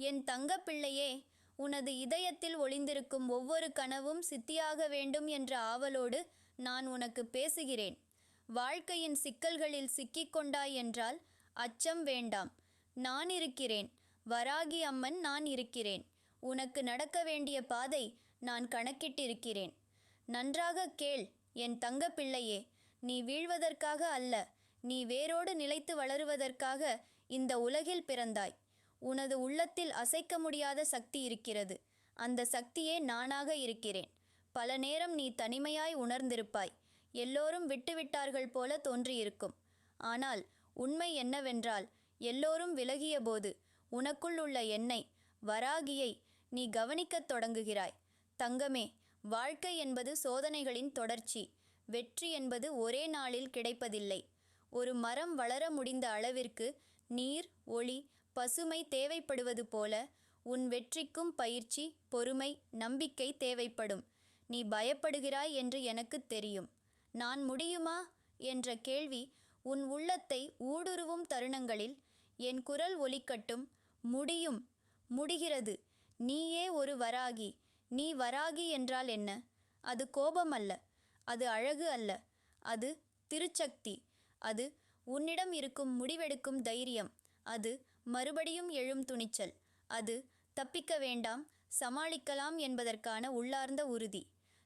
என் தங்கப் பிள்ளையே உனது இதயத்தில் ஒளிந்திருக்கும் ஒவ்வொரு கனவும் சித்தியாக வேண்டும் என்ற ஆவலோடு நான் உனக்கு பேசுகிறேன். வாழ்க்கையின் சிக்கல்களில் சிக்கிக்கொண்டாய் என்றால் அச்சம் வேண்டாம். நான் இருக்கிறேன். வராகி அம்மன் நான் இருக்கிறேன். உனக்கு நடக்க வேண்டிய பாதை நான் கணக்கிட்டிருக்கிறேன். நன்றாக கேள் என் தங்க பிள்ளையே நீ வீழ்வதற்காக அல்ல நீ வேரோடு நிலைத்து வளருவதற்காக இந்த உலகில் பிறந்தாய். உனது உள்ளத்தில் அசைக்க முடியாத சக்தி இருக்கிறது. அந்த சக்தியே நானாக இருக்கிறேன். பல நேரம் நீ தனிமையாய் உணர்ந்திருப்பாய். எல்லோரும் விட்டுவிட்டார்கள் போல தோன்றியிருக்கும். ஆனால் உண்மை என்னவென்றால் எல்லோரும் விலகியபோது உனக்குள் உள்ள என்னை வராகியை நீ கவனிக்கத் தொடங்குகிறாய். தங்கமே வாழ்க்கை என்பது சோதனைகளின் தொடர்ச்சி. வெற்றி என்பது ஒரே நாளில் கிடைப்பதில்லை. ஒரு மரம் வளர முடிந்த அளவிற்கு நீர் ஒளி பசுமை தேவைப்படுவது போல உன் வெற்றிக்கும் பயிற்சி பொறுமை நம்பிக்கை தேவைப்படும். நீ பயப்படுகிறாய் என்று எனக்குத் தெரியும். நான் முடியுமா? என்ற கேள்வி உன் உள்ளத்தை ஊடுருவும் தருணங்களில் என் குரல் ஒலிக்கட்டும். முடியும். முடிகிறது. நீயே ஒரு வராகி. நீ வராகி என்றால் என்ன? அது கோபம் அல்ல அது அழகு அல்ல. அது திருச்சக்தி. அது உன்னிடம் இருக்கும் முடிவெடுக்கும் தைரியம். அது மறுபடியும் எழும் துணிச்சல். அது தப்பிக்க வேண்டாம் சமாளிக்கலாம் என்பதற்கான உள்ளார்ந்த உறுதி.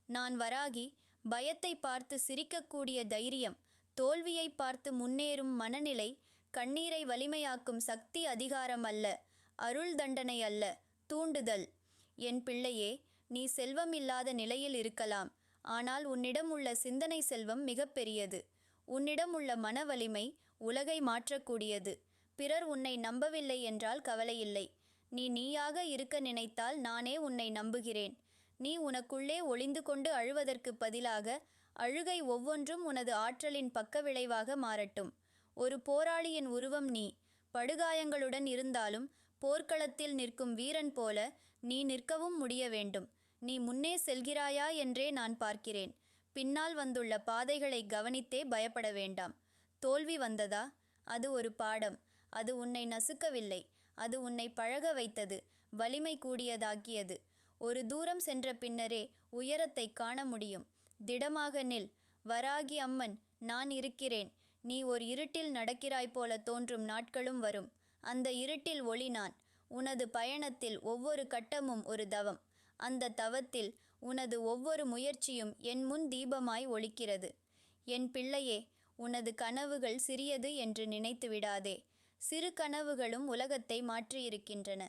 நான் வராகி பயத்தை பார்த்து சிரிக்கக்கூடிய தைரியம் தோல்வியை பார்த்து முன்னேறும் மனநிலை கண்ணீரை வலிமையாக்கும் சக்தி அதிகாரம் அல்ல அருள் தண்டனை அல்ல தூண்டுதல். என் பிள்ளையே நீ செல்வம் இல்லாத நிலையில் இருக்கலாம் ஆனால் உன்னிடம் உள்ள சிந்தனை செல்வம் மிகப்பெரியது உன்னிடம் உள்ள மன வலிமை உலகை மாற்றக்கூடியது. பிறர் உன்னை நம்பவில்லை என்றால் கவலையில்லை. நீ நீயாக இருக்க நினைத்தால் நானே உன்னை நம்புகிறேன். நீ உனக்குள்ளே ஒளிந்து கொண்டு அழுவதற்கு பதிலாக அழுகை ஒவ்வொன்றும் உனது ஆற்றலின் பக்க விளைவாக மாறட்டும். ஒரு போராளியின் உருவம் நீ. படுகாயங்களுடன் இருந்தாலும் போர்க்களத்தில் நிற்கும் வீரன் போல நீ நிற்கவும் முடிய வேண்டும் நீ முன்னே செல்கிறாயா என்றே நான் பார்க்கிறேன். பின்னால் வந்துள்ள பாதைகளை கவனித்தே பயப்பட வேண்டாம். தோல்வி வந்ததா? அது ஒரு பாடம். அது உன்னை நசுக்கவில்லை. அது உன்னை பழக வைத்தது. வலிமை கூடியதாக்கியது. ஒரு தூரம் சென்ற பின்னரே உயரத்தை காண முடியும். திடமாக நில். வராகி அம்மன் நான் இருக்கிறேன். நீ ஒரு இருட்டில் நடக்கிறாய் போல தோன்றும் நாட்களும் வரும். அந்த இருட்டில் ஒளி நான். உனது பயணத்தில் ஒவ்வொரு கட்டமும் ஒரு தவம். அந்த தவத்தில் உனது ஒவ்வொரு முயற்சியும் என் முன் தீபமாய் ஒளிக்கிறது. என் பிள்ளையே உனது கனவுகள் சிறியது என்று நினைத்து விடாதே. சிறு கனவுகளும் உலகத்தை மாற்றியிருக்கின்றன.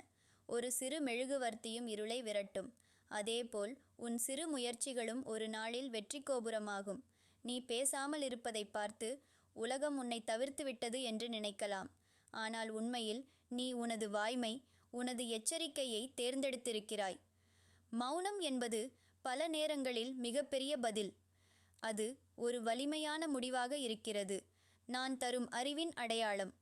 ஒரு சிறு மெழுகுவர்த்தியும் இருளை விரட்டும். அதேபோல் உன் சிறு முயற்சிகளும் ஒரு நாளில் வெற்றி கோபுரமாகும் நீ பேசாமல் இருப்பதை பார்த்து உலகம் உன்னை தவிர்த்து விட்டது என்று நினைக்கலாம். ஆனால் உண்மையில் நீ உனது வாய்மை உனது எச்சரிக்கையை தேர்ந்தெடுத்திருக்கிறாய். மௌனம் என்பது பல நேரங்களில் மிகப்பெரிய பதில். அது ஒரு வலிமையான முடிவாக இருக்கிறது. நான் தரும் அறிவின் அடையாளம்.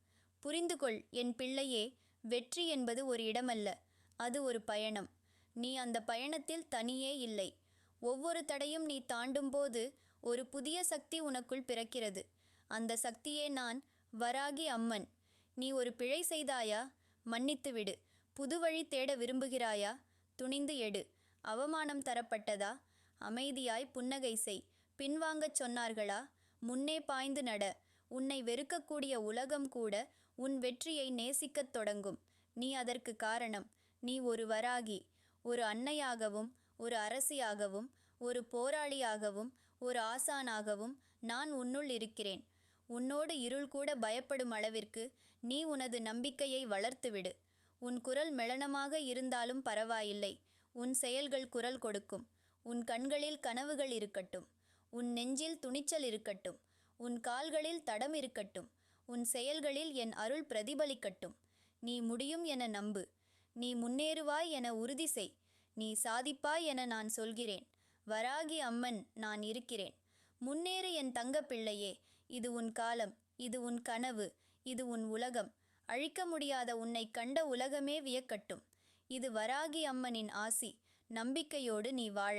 புரிந்துகொள் என் பிள்ளையே வெற்றி என்பது ஒரு இடமல்ல அது ஒரு பயணம். நீ அந்த பயணத்தில் தனியே இல்லை. ஒவ்வொரு தடையும் நீ தாண்டும்போது ஒரு புதிய சக்தி உனக்குள் பிறக்கிறது. அந்த சக்தியே நான் வராகி அம்மன். நீ ஒரு பிழை செய்தாயா? மன்னித்து விடு. புது வழி தேட விரும்புகிறாயா? துணிந்து எடு. அவமானம் தரப்பட்டதா? அமைதியாய் புன்னகை செய். பின்வாங்கச் சொன்னார்களா? முன்னே பாய்ந்து நட. உன்னை வெறுக்கக்கூடிய உலகம் கூட உன் வெற்றியை நேசிக்கத் தொடங்கும். நீ அதற்கு காரணம். நீ ஒரு வராகி ஒரு அன்னையாகவும் ஒரு அரசியாகவும் ஒரு போராளியாகவும் ஒரு ஆசானாகவும் நான் உன்னுள் இருக்கிறேன். உன்னோடு இருள் கூட பயப்படும் அளவிற்கு நீ உனது நம்பிக்கையை வளர்த்துவிடு. உன் குரல் மெளனமாக இருந்தாலும் பரவாயில்லை. உன் செயல்கள் குரல் கொடுக்கும். உன் கண்களில் கனவுகள் இருக்கட்டும். உன் நெஞ்சில் துணிச்சல் இருக்கட்டும். உன் கால்களில் தடம் இருக்கட்டும். உன் செயல்களில் என் அருள் பிரதிபலிக்கட்டும். நீ முடியும் என நம்பு. நீ முன்னேறுவாய் என உறுதி செய். நீ சாதிப்பாய் என நான் சொல்கிறேன். வராகி அம்மன் நான் இருக்கிறேன். முன்னேறு என் தங்கப் பிள்ளையே இது உன் காலம் இது உன் கனவு இது உன் உலகம். அழிக்க முடியாத உன்னை கண்ட உலகமே வியக்கட்டும். இது வராகி அம்மனின் ஆசி. நம்பிக்கையோடு நீ வாழ.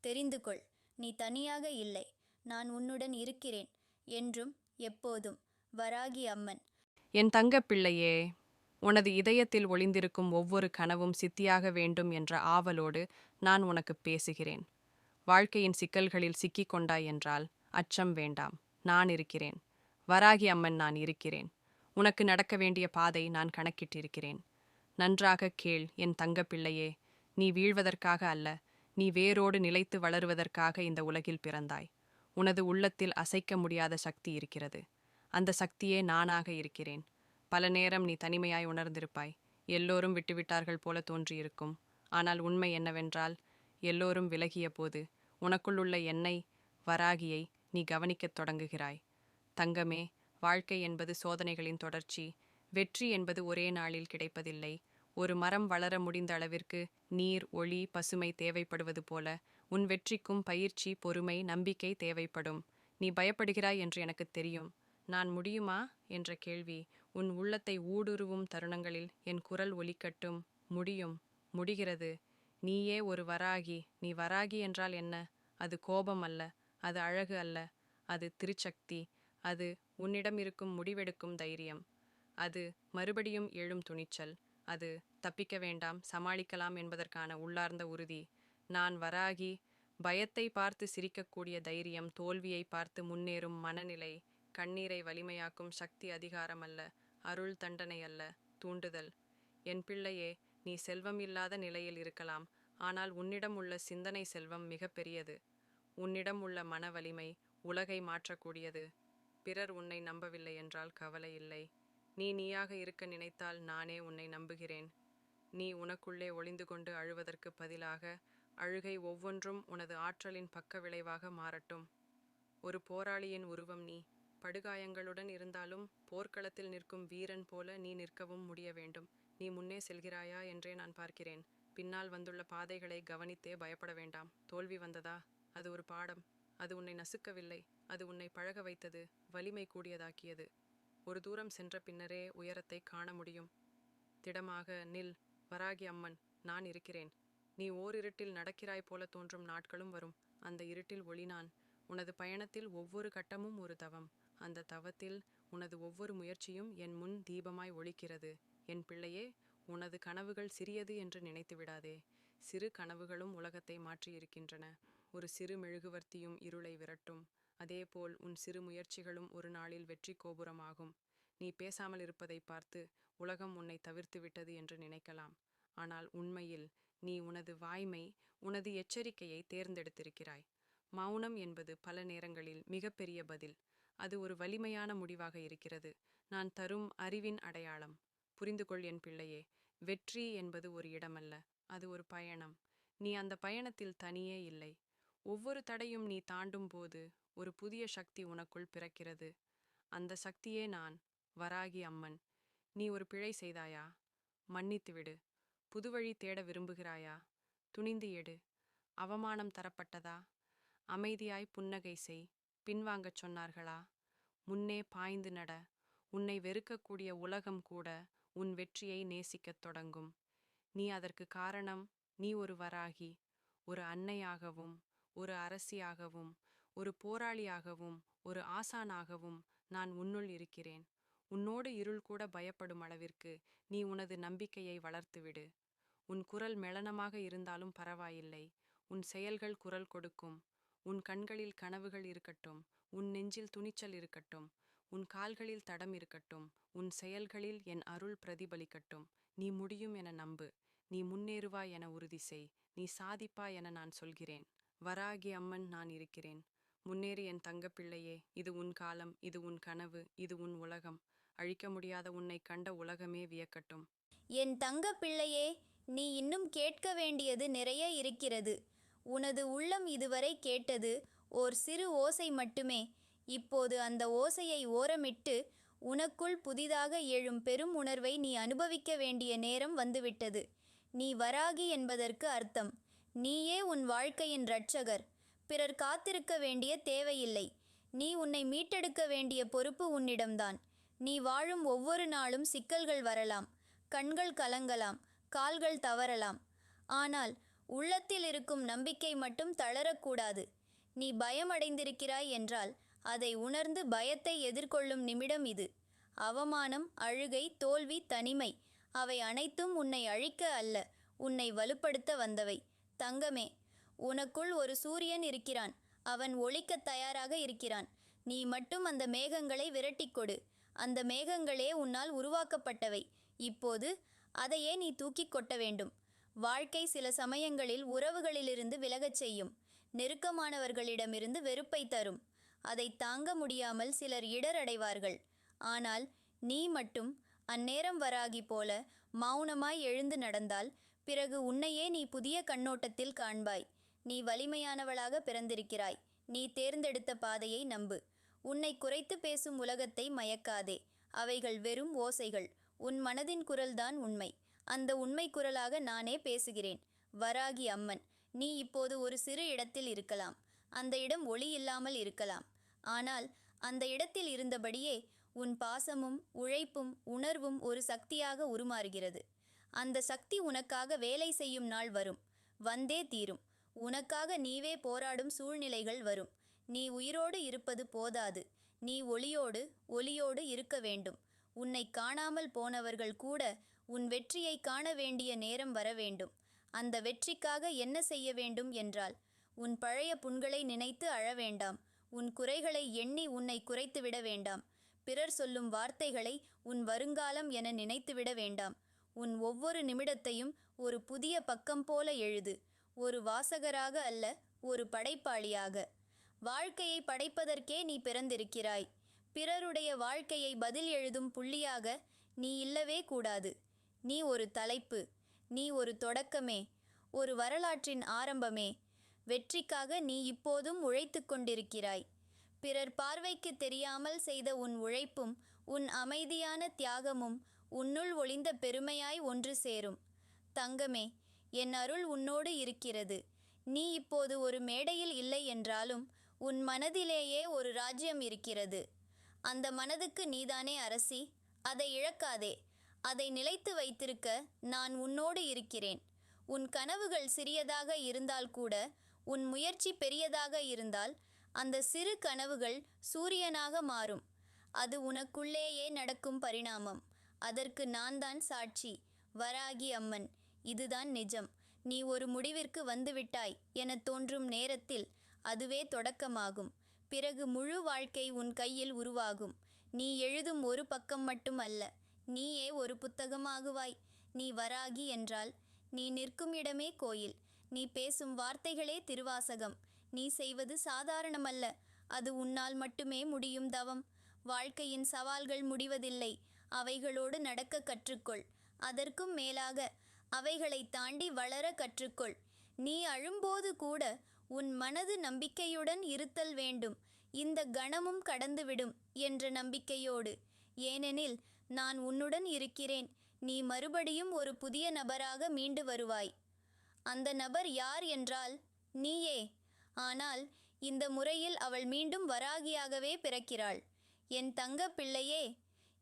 தெரிந்து கொள் நீ தனியாக இல்லை. நான் உன்னுடன் இருக்கிறேன். என்றும் எப்போதும். வராகி அம்மன். என் தங்கப்பிள்ளையே உனது இதயத்தில் ஒளிந்திருக்கும் ஒவ்வொரு கனவும் சித்தியாக வேண்டும் என்ற ஆவலோடு நான் உனக்கு பேசுகிறேன். வாழ்க்கையின் சிக்கல்களில் சிக்கிக் கொண்டாய் என்றால் அச்சம் வேண்டாம் நான் இருக்கிறேன். வராகி அம்மன் நான் இருக்கிறேன். உனக்கு நடக்க வேண்டிய பாதை நான் கணக்கிட்டிருக்கிறேன். நன்றாக கேள் என் தங்கப்பிள்ளையே நீ வீழ்வதற்காக அல்ல நீ வேரோடு நிலைத்து வளருவதற்காக இந்த உலகில் பிறந்தாய். உனது உள்ளத்தில் அசைக்க முடியாத சக்தி இருக்கிறது. அந்த சக்தியே நானாக இருக்கிறேன். பல நேரம் நீ தனிமையாய் உணர்ந்திருப்பாய். எல்லோரும் விட்டுவிட்டார்கள் போல தோன்றியிருக்கும். ஆனால் உண்மை என்னவென்றால் எல்லோரும் விலகிய போது உனக்குள்ளுள்ள என்னை வராகியை நீ கவனிக்கத் தொடங்குகிறாய். தங்கமே வாழ்க்கை என்பது சோதனைகளின் தொடர்ச்சி. வெற்றி என்பது ஒரே நாளில் கிடைப்பதில்லை. ஒரு மரம் வளர முடிந்த அளவிற்கு நீர் ஒளி பசுமை தேவைப்படுவது போல உன் வெற்றிக்கும் பயிற்சி பொறுமை நம்பிக்கை தேவைப்படும். நீ பயப்படுகிறாய் என்று எனக்கு தெரியும். நான் முடியுமா? என்ற கேள்வி உன் உள்ளத்தை ஊடுருவும் தருணங்களில் என் குரல் ஒலிக்கட்டும். முடியும். முடிகிறது. நீயே ஒரு வராகி. நீ வராகி என்றால் என்ன? அது கோபம் அல்ல. அது அழகு அல்ல. அது திருச்சக்தி. அது உன்னிடம் இருக்கும் முடிவெடுக்கும் தைரியம். அது மறுபடியும் எழும் துணிச்சல். அது தப்பிக்க வேண்டாம். சமாளிக்கலாம் என்பதற்கான உள்ளார்ந்த உறுதி. நான் வராகி. பயத்தை பார்த்து சிரிக்கக்கூடிய தைரியம் தோல்வியை பார்த்து முன்னேறும் மனநிலை. கண்ணீரை வலிமையாக்கும் சக்தி அதிகாரம் அல்ல அருள் தண்டனை அல்ல தூண்டுதல். என் பிள்ளையே நீ செல்வம் இல்லாத நிலையில் இருக்கலாம் ஆனால் உன்னிடம் உள்ள சிந்தனை செல்வம் மிக பெரியது. உன்னிடம் உள்ள மன வலிமை உலகை மாற்றக்கூடியது. பிறர் உன்னை நம்பவில்லை என்றால் கவலை இல்லை. நீ நீயாக இருக்க நினைத்தால் நானே உன்னை நம்புகிறேன். நீ உனக்குள்ளே ஒளிந்து கொண்டு அழுவதற்கு பதிலாக அழுகை ஒவ்வொன்றும் உனது ஆற்றலின் பக்க விளைவாக மாறட்டும். ஒரு போராளியின் உருவம் நீ. படுகாயங்களுடன் இருந்தாலும் போர்க்களத்தில் நிற்கும் வீரன் போல நீ நிற்கவும் முடிய வேண்டும். நீ முன்னே செல்கிறாயா என்றே நான் பார்க்கிறேன். பின்னால் வந்துள்ள பாதைகளை கவனித்தே பயப்பட வேண்டாம். தோல்வி வந்ததா? அது ஒரு பாடம். அது உன்னை நசுக்கவில்லை. அது உன்னை பழக வைத்தது. வலிமை கூடியதாக்கியது. ஒரு தூரம் சென்ற பின்னரே உயரத்தை காண முடியும். திடமாக நில். வராகி அம்மன். நான் இருக்கிறேன். நீ ஓரிருட்டில் நடக்கிறாய் போல தோன்றும் நாட்களும் வரும். அந்த இருட்டில் ஒளி நான் உனது பயணத்தில் ஒவ்வொரு கட்டமும் ஒரு தவம். அந்த தவத்தில் உனது ஒவ்வொரு முயற்சியும் என் முன் தீபமாய் ஒளிக்கிறது. என் பிள்ளையே உனது கனவுகள் சிறியது என்று நினைத்து விடாதே. சிறு கனவுகளும் உலகத்தை மாற்றியிருக்கின்றன. ஒரு சிறு மெழுகுவர்த்தியும் இருளை விரட்டும். அதேபோல் உன் சிறு முயற்சிகளும் ஒரு நாளில் வெற்றி கோபுரமாகும். நீ பேசாமல் இருப்பதை பார்த்து உலகம் உன்னை தவிர்த்து விட்டது என்று நினைக்கலாம். ஆனால் உண்மையில் நீ உனது வாய்மை உனது எச்சரிக்கையை தேர்ந்தெடுத்திருக்கிறாய். மௌனம் என்பது பல நேரங்களில் மிகப்பெரிய பதில். அது ஒரு வலிமையான முடிவாக இருக்கிறது. நான் தரும் அறிவின் அடையாளம். புரிந்து கொள் என் பிள்ளையே வெற்றி என்பது ஒரு இடமல்ல அது ஒரு பயணம். நீ அந்த பயணத்தில் தனியே இல்லை. ஒவ்வொரு தடையும் நீ தாண்டும் போது ஒரு புதிய சக்தி உனக்குள் பிறக்கிறது. அந்த சக்தியே நான் வராகி அம்மன். நீ ஒரு பிழை செய்தாயா? மன்னித்து விடு. புதுவழி தேட விரும்புகிறாயா? துணிந்து எடு. அவமானம் தரப்பட்டதா? அமைதியாய் புன்னகை செய். பின்வாங்கச் சொன்னார்களா? முன்னே பாய்ந்து நட உன்னை வெறுக்கக்கூடிய உலகம் கூட உன் வெற்றியை நேசிக்கத் தொடங்கும். நீ அதற்கு காரணம் நீ ஒரு வராகி ஒரு அன்னையாகவும் ஒரு அரசியாகவும் ஒரு போராளியாகவும் ஒரு ஆசானாகவும் நான் உன்னுள் இருக்கிறேன். உன்னோடு இருள் கூட பயப்படும் அளவிற்கு நீ உனது நம்பிக்கையை வளர்த்துவிடு. உன் குரல் மெளனமாக இருந்தாலும் பரவாயில்லை. உன் செயல்கள் குரல் கொடுக்கும். உன் கண்களில் கனவுகள் இருக்கட்டும் உன் நெஞ்சில் துணிச்சல் இருக்கட்டும் உன் கால்களில் தடம் இருக்கட்டும் உன் செயல்களில் என் அருள் பிரதிபலிக்கட்டும். நீ முடியும் என நம்பு. நீ முன்னேறுவாய் என உறுதி செய். நீ சாதிப்பாய் என நான் சொல்கிறேன். வராகி அம்மன் நான் இருக்கிறேன். முன்னேறி என் தங்கப்பிள்ளையே இது உன் காலம் இது உன் கனவு இது உன் உலகம். அழிக்க முடியாத உன்னை கண்ட உலகமே வியக்கட்டும். என் தங்க பிள்ளையே நீ இன்னும் கேட்க வேண்டியது நிறைய இருக்கிறது. உனது உள்ளம் இதுவரை கேட்டது ஓர் சிறு ஓசை மட்டுமே. இப்போது அந்த ஓசையை ஓரமிட்டு உனக்குள் புதிதாக எழும் பெரும் உணர்வை நீ அனுபவிக்க வேண்டிய நேரம் வந்துவிட்டது. நீ வராகி என்பதற்கு அர்த்தம். நீயே உன் வாழ்க்கையின் இரட்சகர். பிறர் காத்திருக்க வேண்டிய தேவையில்லை. நீ உன்னை மீட்டெடுக்க வேண்டிய பொறுப்பு உன்னிடம்தான். நீ வாழும் ஒவ்வொரு நாளும் சிக்கல்கள் வரலாம். கண்கள் கலங்கலாம். கால்கள் தவறலாம். ஆனால் உள்ளத்தில் இருக்கும் நம்பிக்கை மட்டும் தளரக்கூடாது. நீ பயமடைந்திருக்கிறாய் என்றால் அதை உணர்ந்து பயத்தை எதிர்கொள்ளும் நிமிடம் இது. அவமானம் அழுகை தோல்வி தனிமை அவை அனைத்தும் உன்னை அழிக்க அல்ல உன்னை வலுப்படுத்த வந்தவை. தங்கமே உனக்குள் ஒரு சூரியன் இருக்கிறான். அவன் ஒழிக்க தயாராக இருக்கிறான். நீ மட்டும் அந்த மேகங்களை விரட்டிக்கொடு அந்த மேகங்களே உன்னால் உருவாக்கப்பட்டவை. இப்போது அதையே நீ தூக்கிக் கொட்ட வேண்டும். வாழ்க்கை சில சமயங்களில் உறவுகளிலிருந்து விலகச் செய்யும். நெருக்கமானவர்களிடமிருந்து வெறுப்பை தரும். அதை தாங்க முடியாமல் சிலர் இடரடைவார்கள். ஆனால் நீ மட்டும் அந்நேரம் வராகி போல மௌனமாய் எழுந்து நடந்தால் பிறகு உன்னையே நீ புதிய கண்ணோட்டத்தில் காண்பாய். நீ வலிமையானவளாக பிறந்திருக்கிறாய். நீ தேர்ந்தெடுத்த பாதையை நம்பு. உன்னை குறைத்து பேசும் உலகத்தை மயக்காதே. அவைகள் வெறும் ஓசைகள். உன் மனதின் குரல்தான் உண்மை. அந்த உண்மை குரலாக நானே பேசுகிறேன். வராகி அம்மன் நீ இப்போது ஒரு சிறு இடத்தில் இருக்கலாம். அந்த இடம் ஒளி இல்லாமல் இருக்கலாம். ஆனால் அந்த இடத்தில் இருந்தபடியே உன் பாசமும் உழைப்பும் உணர்வும் ஒரு சக்தியாக உருமாறுகிறது. அந்த சக்தி உனக்காக வேலை செய்யும் நாள் வரும். வந்தே தீரும். உனக்காக நீவே போராடும் சூழ்நிலைகள் வரும். நீ உயிரோடு இருப்பது போதாது. நீ ஒளியோடு ஒளியோடு இருக்க வேண்டும். உன்னை காணாமல் போனவர்கள் கூட உன் வெற்றியை காண வேண்டிய நேரம் வர வேண்டும். அந்த வெற்றிக்காக என்ன செய்ய வேண்டும் என்றால் உன் பழைய புண்களை நினைத்து அழ வேண்டாம். உன் குறைகளை எண்ணி உன்னை குறைத்துவிட வேண்டாம். பிறர் சொல்லும் வார்த்தைகளை உன் வருங்காலம் என நினைத்துவிட வேண்டாம். உன் ஒவ்வொரு நிமிடத்தையும் ஒரு புதிய பக்கம் போல எழுது. ஒரு வாசகராக அல்ல ஒரு படைப்பாளியாக. வாழ்க்கையை படைப்பதற்கே நீ பிறந்திருக்கிறாய். பிறருடைய வாழ்க்கையை பதில் எழுதும் புள்ளியாக நீ இல்லவே கூடாது. நீ ஒரு தலைப்பு நீ ஒரு தொடக்கமே ஒரு வரலாற்றின் ஆரம்பமே. வெற்றிக்காக நீ இப்போதும் உழைத்து கொண்டிருக்கிறாய். பிறர் பார்வைக்கு தெரியாமல் செய்த உன் உழைப்பும் உன் அமைதியான தியாகமும் உன்னுள் ஒளிந்த பெருமையாய் ஒன்று சேரும். தங்கமே என் அருள் உன்னோடு இருக்கிறது. நீ இப்போது ஒரு மேடையில் இல்லை என்றாலும் உன் மனதிலேயே ஒரு ராஜ்யம் இருக்கிறது. அந்த மனதுக்கு நீதானே அரசி அதை இழக்காதே. அதை நிலைத்து வைத்திருக்க நான் உன்னோடு இருக்கிறேன். உன் கனவுகள் சிறியதாக இருந்தால் கூட உன் முயற்சி பெரியதாக இருந்தால் அந்த சிறு கனவுகள் சூரியனாக மாறும். அது உனக்குள்ளேயே நடக்கும் பரிணாமம். அதற்கு நான் தான் சாட்சி. வராகி அம்மன் இதுதான் நிஜம். நீ ஒரு முடிவிற்கு வந்துவிட்டாய் என தோன்றும் நேரத்தில் அதுவே தொடக்கமாகும். பிறகு முழு வாழ்க்கை உன் கையில் உருவாகும். நீ எழுதும் ஒரு பக்கம் மட்டும் அல்ல நீயே ஒரு புத்தகமாகுவாய். நீ வராகி என்றால் நீ நிற்கும் இடமே கோயில். நீ பேசும் வார்த்தைகளே திருவாசகம். நீ செய்வது சாதாரணமல்ல. அது உன்னால் மட்டுமே முடியும் தவம். வாழ்க்கையின் சவால்கள் முடிவதில்லை. அவைகளோடு நடக்க கற்றுக்கொள். அதற்கும் மேலாக அவைகளை தாண்டி வளர கற்றுக்கொள். நீ அழும்போது கூட உன் மனது நம்பிக்கையுடன் இருத்தல் வேண்டும். இந்த கணமும் கடந்துவிடும் என்ற நம்பிக்கையோடு. ஏனெனில் நான் உன்னுடன் இருக்கிறேன். நீ மறுபடியும் ஒரு புதிய நபராக மீண்டு வருவாய். அந்த நபர் யார் என்றால் நீயே. ஆனால் இந்த முறையில் அவள் மீண்டும் வராகியாகவே பிறக்கிறாள். என் தங்க பிள்ளையே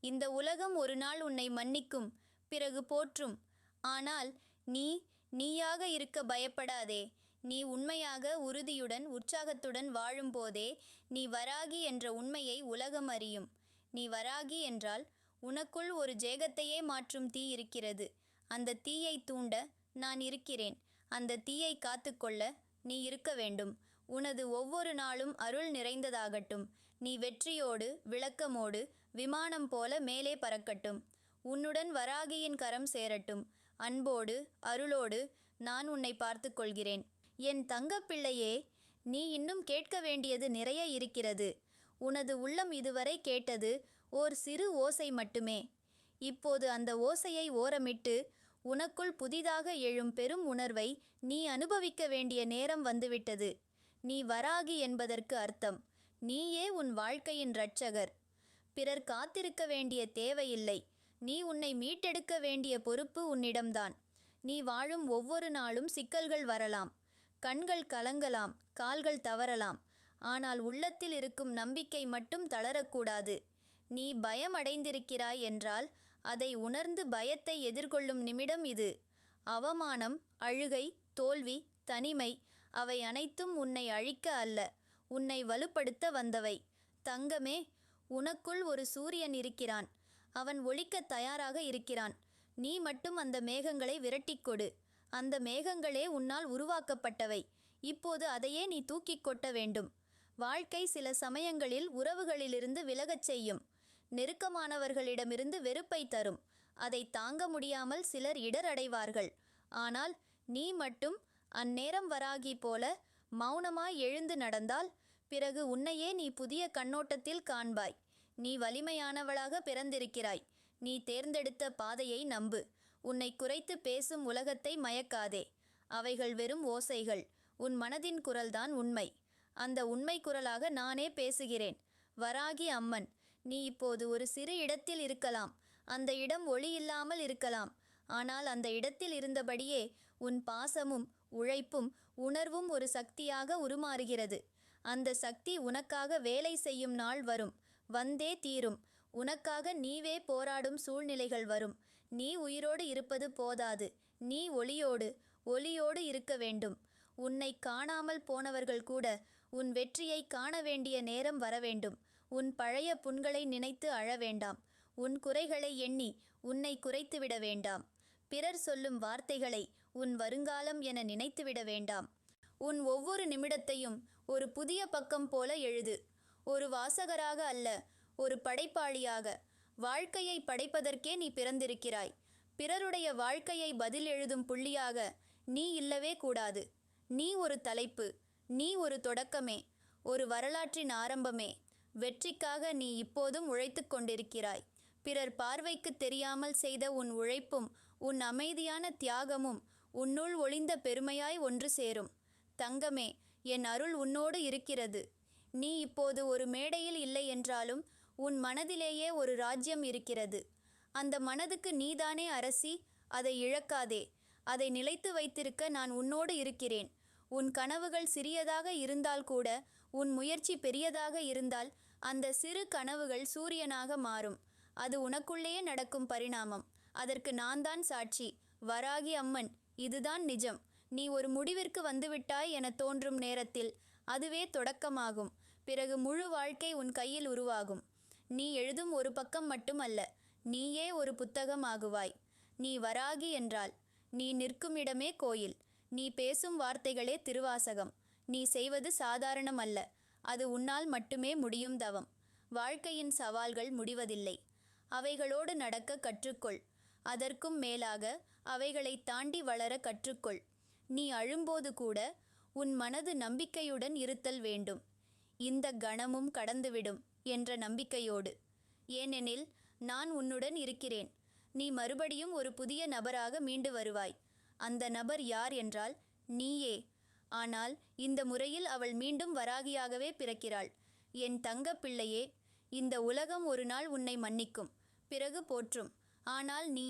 இந்த உலகம் ஒரு நாள் உன்னை மன்னிக்கும் பிறகு போற்றும். ஆனால் நீ நீயாக இருக்க பயப்படாதே. நீ உண்மையாக உறுதியுடன் உற்சாகத்துடன் வாழும்போதே நீ வராகி என்ற உண்மையை உலகம் அறியும். நீ வராகி என்றால் உனக்குள் ஒரு ஜேகத்தையே மாற்றும் தீ இருக்கிறது. அந்த தீயை தூண்ட நான் இருக்கிறேன். அந்த தீயை காத்துக்கொள்ள நீ இருக்க வேண்டும். உனது ஒவ்வொரு நாளும் அருள் நிறைந்ததாகட்டும். நீ வெற்றியோடு விளக்கமோடு விமானம் போல மேலே பறக்கட்டும். உன்னுடன் வராகியின் கரம் சேரட்டும். அன்போடு அருளோடு நான் உன்னை பார்த்து கொள்கிறேன். என் தங்கப்பிள்ளையே நீ இன்னும் கேட்க வேண்டியது நிறைய இருக்கிறது. உனது உள்ளம் இதுவரை கேட்டது ஓர் சிறு ஓசை மட்டுமே. இப்போது அந்த ஓசையை ஓரமிட்டு உனக்குள் புதிதாக எழும் பெரும் உணர்வை நீ அனுபவிக்க வேண்டிய நேரம் வந்துவிட்டது. நீ வராகி என்பதற்கு அர்த்தம். நீயே உன் வாழ்க்கையின் இரட்சகர். பிறர் காத்திருக்க வேண்டிய தேவையில்லை. நீ உன்னை மீட்டெடுக்க வேண்டிய பொறுப்பு உன்னிடம்தான். நீ வாழும் ஒவ்வொரு நாளும் சிக்கல்கள் வரலாம். கண்கள் கலங்கலாம். கால்கள் தவறலாம். ஆனால் உள்ளத்தில் இருக்கும் நம்பிக்கை மட்டும் தளரக்கூடாது. நீ பயமடைந்திருக்கிறாய் என்றால் அதை உணர்ந்து பயத்தை எதிர்கொள்ளும் நிமிடம் இது. அவமானம் அழுகை தோல்வி தனிமை அவை அனைத்தும் உன்னை அழிக்க அல்ல உன்னை வலுப்படுத்த வந்தவை. தங்கமே உனக்குள் ஒரு சூரியன் இருக்கிறான். அவன் ஒழிக்க தயாராக இருக்கிறான். நீ மட்டும் அந்த மேகங்களை விரட்டிக் கொடு. அந்த மேகங்களே உன்னால் உருவாக்கப்பட்டவை. இப்போது அதையே நீ தூக்கிக் கொட்ட வேண்டும். வாழ்க்கை சில சமயங்களில் உறவுகளிலிருந்து விலகச் செய்யும். நெருக்கமானவர்களிடமிருந்து வெறுப்பை தரும். அதை தாங்க முடியாமல் சிலர் இடரடைவார்கள். ஆனால் நீ மட்டும் அந்நேரம் வராகி போல மௌனமாய் எழுந்து நடந்தால் பிறகு உன்னையே நீ புதிய கண்ணோட்டத்தில் காண்பாய். நீ வலிமையானவளாக பிறந்திருக்கிறாய். நீ தேர்ந்தெடுத்த பாதையை நம்பு. உன்னை குறைத்து பேசும் உலகத்தை மயக்காதே. அவைகள் வெறும் ஓசைகள். உன் மனதின் குரல்தான் உண்மை. அந்த உண்மை குரலாக நானே பேசுகிறேன். வராகி அம்மன் நீ இப்போது ஒரு சிறு இடத்தில் இருக்கலாம். அந்த இடம் ஒளி இல்லாமல் இருக்கலாம். ஆனால் அந்த இடத்தில் இருந்தபடியே உன் பாசமும் உழைப்பும் உணர்வும் ஒரு சக்தியாக உருமாறுகிறது. அந்த சக்தி உனக்காக வேலை செய்யும் நாள் வரும். வந்தே தீரும். உனக்காக நீவே போராடும் சூழ்நிலைகள் வரும். நீ உயிரோடு இருப்பது போதாது. நீ ஒளியோடு ஒளியோடு இருக்க வேண்டும். உன்னை காணாமல் போனவர்கள் கூட உன் வெற்றியை காண வேண்டிய நேரம் வர வேண்டும். உன் பழைய புண்களை நினைத்து அழ வேண்டாம். உன் குறைகளை எண்ணி உன்னை குறைத்துவிட வேண்டாம். பிறர் சொல்லும் வார்த்தைகளை உன் வருங்காலம் என நினைத்துவிட வேண்டாம். உன் ஒவ்வொரு நிமிடத்தையும் ஒரு புதிய பக்கம் போல எழுது. ஒரு வாசகராக அல்ல ஒரு படைப்பாளியாக. வாழ்க்கையை படைப்பதற்கே நீ பிறந்திருக்கிறாய். பிறருடைய வாழ்க்கையை பதில் எழுதும் புள்ளியாக நீ இல்லவே கூடாது. நீ ஒரு தலைப்பு நீ ஒரு தொடக்கமே ஒரு வரலாற்றின் ஆரம்பமே. வெற்றிக்காக நீ இப்போதும் உழைத்துக் கொண்டிருக்கிறாய். பிறர் பார்வைக்கு தெரியாமல் செய்த உன் உழைப்பும் உன் அமைதியான தியாகமும் உன்னுள் ஒளிந்த பெருமையாய் ஒன்று சேரும். தங்கமே என் அருள் உன்னோடு இருக்கிறது. நீ இப்போது ஒரு மேடையில் இல்லை என்றாலும் உன் மனதிலேயே ஒரு ராஜ்யம் இருக்கிறது. அந்த மனதுக்கு நீதானே அரசி அதை இழக்காதே. அதை நிலைத்து வைத்திருக்க நான் உன்னோடு இருக்கிறேன். உன் கனவுகள் சிறியதாக இருந்தால் கூட உன் முயற்சி பெரியதாக இருந்தால் அந்த சிறு கனவுகள் சூரியனாக மாறும். அது உனக்குள்ளேயே நடக்கும் பரிணாமம். அதற்கு நான் தான் சாட்சி. வராகி அம்மன் இதுதான் நிஜம். நீ ஒரு முடிவிற்கு வந்துவிட்டாய் என தோன்றும் நேரத்தில் அதுவே தொடக்கமாகும். பிறகு முழு வாழ்க்கை உன் கையில் உருவாகும். நீ எழுதும் ஒரு பக்கம் மட்டுமல்ல நீயே ஒரு புத்தகம் ஆகுவாய். நீ வராகி என்றால் நீ நிற்கும் இடமே கோயில். நீ பேசும் வார்த்தைகளே திருவாசகம். நீ செய்வது சாதாரணம் அல்ல அது உன்னால் மட்டுமே முடியும் தவம். வாழ்க்கையின் சவால்கள் முடிவதில்லை. அவைகளோடு நடக்க கற்றுக்கொள். அதற்கும் மேலாக அவைகளை தாண்டி வளர கற்றுக்கொள். நீ அழும்போது கூட உன் மனது நம்பிக்கையுடன் இருத்தல் வேண்டும். இந்த கணமும் கடந்துவிடும் என்ற நம்பிக்கையோடு. ஏனெனில் நான் உன்னுடன் இருக்கிறேன். நீ மறுபடியும் ஒரு புதிய நபராக மீண்டு வருவாய். அந்த நபர் யார் என்றால் நீயே. ஆனால் இந்த முறையில் அவள் மீண்டும் வராகியாகவே பிறக்கிறாள். என் தங்க பிள்ளையே இந்த உலகம் ஒரு நாள் உன்னை மன்னிக்கும். பிறகு போற்றும். ஆனால் நீ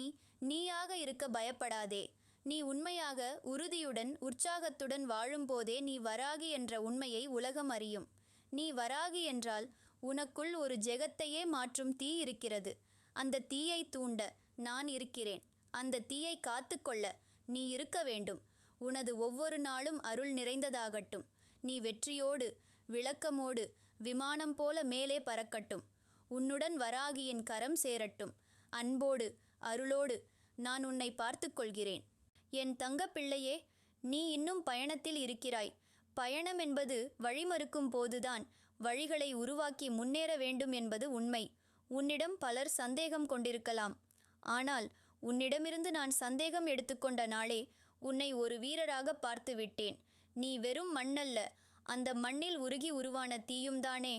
நீயாக இருக்க பயப்படாதே. நீ உண்மையாக உறுதியுடன் உற்சாகத்துடன் வாழும்போதே நீ வராகி என்ற உண்மையை உலகம் அறியும். நீ வராகி என்றால் உனக்குள் ஒரு ஜெகத்தையே மாற்றும் தீ இருக்கிறது. அந்த தீயை தூண்ட நான் இருக்கிறேன். அந்த தீயை காத்துக்கொள்ள நீ இருக்க வேண்டும். உனது ஒவ்வொரு நாளும் அருள் நிறைந்ததாகட்டும். நீ வெற்றியோடு விளக்கமோடு விமானம் போல மேலே பறக்கட்டும். உன்னுடன் வராகியின் கரம் சேரட்டும். அன்போடு அருளோடு நான் உன்னை பார்த்து கொள்கிறேன் என் தங்கப் பிள்ளையே நீ இன்னும் பயணத்தில் இருக்கிறாய். பயணம் என்பது வழிமறுக்கும் போதுதான் வழிகளை உருவாக்கி முன்னேற வேண்டும் என்பது உண்மை. உன்னிடம் பலர் சந்தேகம் கொண்டிருக்கலாம். ஆனால் உன்னிடமிருந்து நான் சந்தேகம் எடுத்துக்கொண்ட நாளே உன்னை ஒரு வீரராக பார்த்து விட்டேன் நீ வெறும் மண்ணல்ல அந்த மண்ணில் உருகி உருவான தீயும் தானே.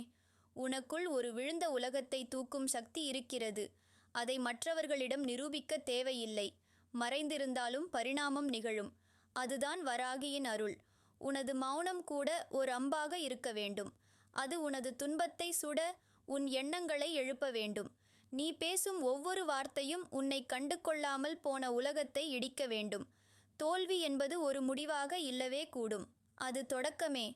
உனக்குள் ஒரு விழுந்த உலகத்தை தூக்கும் சக்தி இருக்கிறது. அதை மற்றவர்களிடம் நிரூபிக்க தேவையில்லை. மறைந்திருந்தாலும் பரிணாமம் நிகழும். அதுதான் வராகியின் அருள். உனது மௌனம் கூட ஒரு அம்பாக இருக்க வேண்டும். அது உனது துன்பத்தை சுட உன் எண்ணங்களை எழுப்ப வேண்டும். நீ பேசும் ஒவ்வொரு வார்த்தையும் உன்னை கண்டு கொள்ளாமல் போன உலகத்தை இடிக்க வேண்டும். தோல்வி என்பது ஒரு முடிவாக இல்லவே கூடும். அது தொடக்கமே.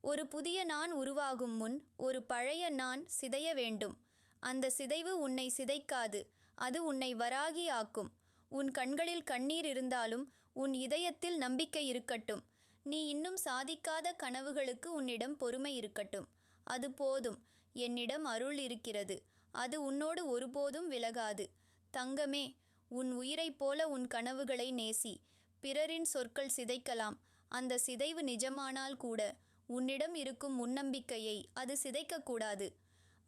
ஒரு புதிய நான் உருவாகும் முன் ஒரு பழைய நான் சிதைய வேண்டும். அந்த சிதைவு உன்னை சிதைக்காது. அது உன்னை வராகி ஆக்கும். உன் கண்களில் கண்ணீர் இருந்தாலும் உன் இதயத்தில் நம்பிக்கை இருக்கட்டும். நீ இன்னும் சாதிக்காத கனவுகளுக்கு உன்னிடம் பொறுமை இருக்கட்டும். அது போதும். என்னிடம் அருள் இருக்கிறது. அது உன்னோடு ஒருபோதும் விலகாது. தங்கமே உன் உயிரைப் போல உன் கனவுகளை நேசி. பிறரின் சொற்கள் சிதைக்கலாம். அந்த சிதைவு நிஜமானால் கூட உன்னிடம் இருக்கும் முன்னம்பிக்கையை அது சிதைக்கக்கூடாது.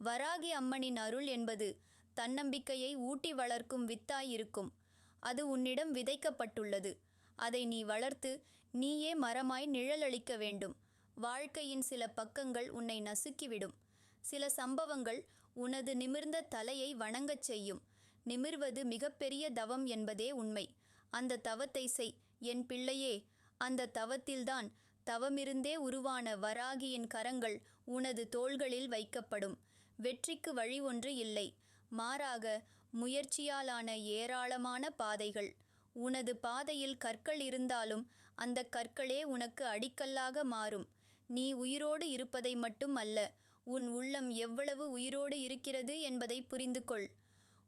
வராகி அம்மனின் அருள் என்பது தன்னம்பிக்கையை ஊட்டி வளர்க்கும் வித்தாயிருக்கும். அது உன்னிடம் விதைக்கப்பட்டுள்ளது. அதை நீ வளர்த்து நீயே மரமாய் நிழலளிக்க வேண்டும். வாழ்க்கையின் சில பக்கங்கள் உன்னை நசுக்கிவிடும். சில சம்பவங்கள் உனது நிமிர்ந்த தலையை வணங்கச் செய்யும். நிமிர்வது மிகப்பெரிய தவம் என்பதே உண்மை. அந்த தவத்தை செய். என் பிள்ளையே அந்த தவத்தில்தான் தவமிருந்தே உருவான வராகியின் கரங்கள் உனது தோள்களில் வைக்கப்படும். வெற்றிக்கு வழி ஒன்று இல்லை. மாறாக முயற்சியாலான ஏராளமான பாதைகள். உனது பாதையில் கற்கள் இருந்தாலும் அந்த கற்களே உனக்கு அடிக்கல்லாக மாறும். நீ உயிரோடு இருப்பதை மட்டும் அல்ல உன் உள்ளம் எவ்வளவு உயிரோடு இருக்கிறது என்பதை புரிந்து கொள்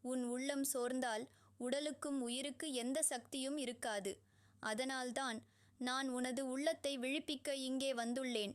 உன் உள்ளம் சோர்ந்தால் உடலுக்கும் உயிருக்கு எந்த சக்தியும் இருக்காது. அதனால்தான் நான் உனது உள்ளத்தை விழிப்பிக்க இங்கே வந்துள்ளேன்.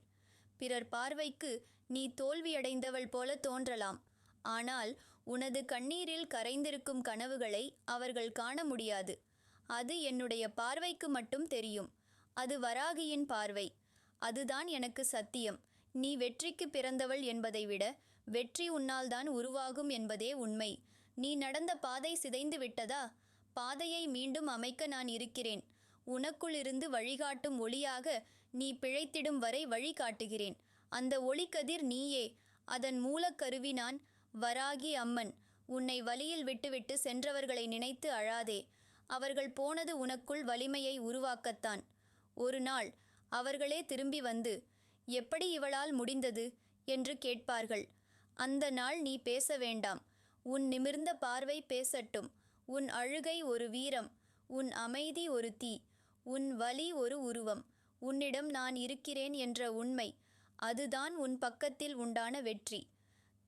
பிறர் பார்வைக்கு நீ தோல்வியடைந்தவள் போல தோன்றலாம். ஆனால் உனது கண்ணீரில் கரைந்திருக்கும் கனவுகளை அவர்கள் காண முடியாது. அது என்னுடைய பார்வைக்கு மட்டும் தெரியும். அது வராகியின் பார்வை. அதுதான் எனக்கு சத்தியம். நீ வெற்றிக்கு பிறந்தவள் என்பதை விட வெற்றி உன்னால்தான் உருவாகும் என்பதே உண்மை. நீ நடந்த பாதை சிதைந்து விட்டதா? பாதையை மீண்டும் அமைக்க நான் இருக்கிறேன். உனக்குள்ளிருந்து வழிகாட்டும் ஒளியாக நீ பிழைத்திடும் வரை வழிகாட்டுகிறேன் அந்த ஒளிக்கதிர் நீயே. அதன் மூலக்கருவி நான் வராகி அம்மன். உன்னை வழியில் விட்டுவிட்டு சென்றவர்களை நினைத்து அழாதே. அவர்கள் போனது உனக்குள் வலிமையை உருவாக்கத்தான். ஒரு நாள் அவர்களே திரும்பி வந்து எப்படி இவளால் முடிந்தது? என்று கேட்பார்கள். அந்த நாள் நீ பேச வேண்டாம். உன் நிமிர்ந்த பார்வை பேசட்டும். உன் அழுகை ஒரு வீரம். உன் அமைதி ஒரு தீ. உன் வலி ஒரு உருவம். உன்னிடம் நான் இருக்கிறேன் என்ற உண்மை. அதுதான் உன் பக்கத்தில் உண்டான வெற்றி.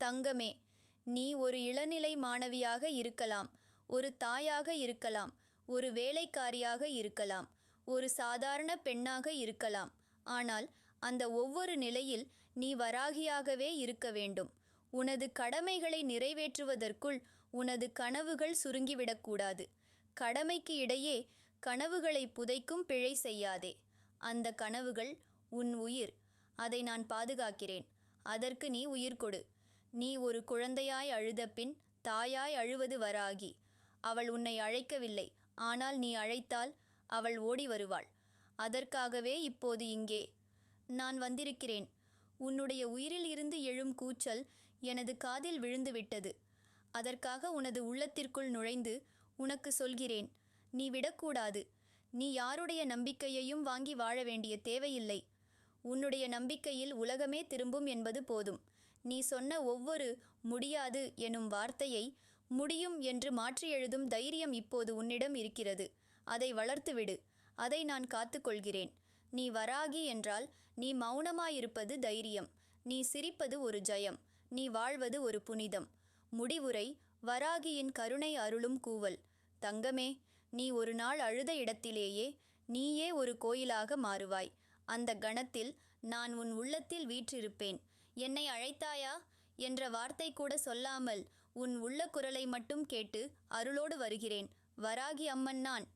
தங்கமே நீ ஒரு இளநிலை மாணவியாக இருக்கலாம். ஒரு தாயாக இருக்கலாம். ஒரு வேலைக்காரியாக இருக்கலாம். ஒரு சாதாரண பெண்ணாக இருக்கலாம். ஆனால் அந்த ஒவ்வொரு நிலையில் நீ வராகியாகவே இருக்க வேண்டும். உனது கடமைகளை நிறைவேற்றுவதற்குள் உனது கனவுகள் சுருங்கிவிடக்கூடாது. கடமைக்கு இடையே கனவுகளை புதைக்கும் பிழை செய்யாதே. அந்த கனவுகள் உன் உயிர். அதை நான் பாதுகாக்கிறேன். அதற்கு நீ உயிர் கொடு. நீ ஒரு குழந்தையாய் அழுத பின் தாயாய் அழுவது வராகி. அவள் உன்னை அழைக்கவில்லை. ஆனால் நீ அழைத்தால் அவள் ஓடி வருவாள். அதற்காகவே இப்போது இங்கே. நான் வந்திருக்கிறேன். உன்னுடைய உயிரில் இருந்து எழும் கூச்சல் எனது காதில் விழுந்துவிட்டது. அதற்காக உனது உள்ளத்திற்குள் நுழைந்து உனக்கு சொல்கிறேன் நீ விடக்கூடாது. நீ யாருடைய நம்பிக்கையையும் வாங்கி வாழ வேண்டிய தேவையில்லை. உன்னுடைய நம்பிக்கையில் உலகமே திரும்பும் என்பது போதும். நீ சொன்ன ஒவ்வொரு முடியாது எனும் வார்த்தையை முடியும் என்று மாற்றி எழுதும் தைரியம் இப்போது உன்னிடம் இருக்கிறது. அதை வளர்த்துவிடு. அதை நான் காத்துக்கொள்கிறேன். நீ வராகி என்றால் நீ மௌனமாயிருப்பது தைரியம். நீ சிரிப்பது ஒரு ஜயம். நீ வாழ்வது ஒரு புனிதம். முடிவுரை வராகியின் கருணை அருளும் கூவல். தங்கமே நீ ஒரு நாள் அழுத இடத்திலேயே நீயே ஒரு கோயிலாக மாறுவாய். அந்த கணத்தில் நான் உன் உள்ளத்தில் வீற்றிருப்பேன். என்னை அழைத்தாயா? என்ற வார்த்தை கூட சொல்லாமல் உன் உள்ள குரலை மட்டும் கேட்டு அருளோடு வருகிறேன். வராகி அம்மன் நான்.